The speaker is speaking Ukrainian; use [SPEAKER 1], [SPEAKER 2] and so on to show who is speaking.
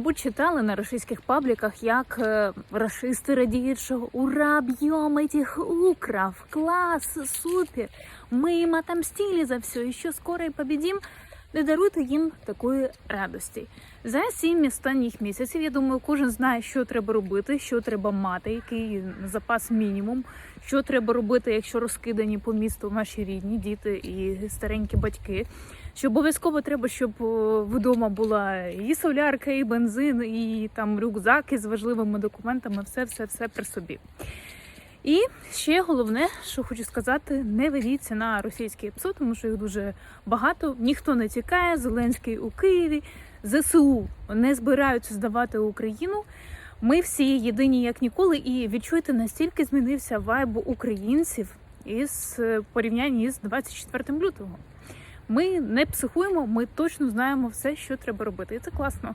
[SPEAKER 1] Мабуть, читали на російських пабліках, як расисти рашисти радіють, що ура, б'єм этих украв, клас, супер, ми їм отомстили за все, і що скоро і побідім. Не даруйте їм такої радості. За сім останніх місяців, я думаю, кожен знає, що треба робити, що треба мати, який запас мінімум, що треба робити, якщо розкидані по місту наші рідні, діти і старенькі батьки. Що обов'язково треба, щоб вдома була і солярка, і бензин, і там рюкзак із важливими документами, все, все, все при собі. І ще головне, що хочу сказати, не ведіться на російські ПСО, тому що їх дуже багато. Ніхто не тікає. Зеленський у Києві, ЗСУ не збираються здавати Україну. Ми всі єдині як ніколи, і відчуйте, настільки змінився вайб українців із е, порівнянні з 24 лютого. Ми не психуємо, ми точно знаємо все, що треба робити, і це класно.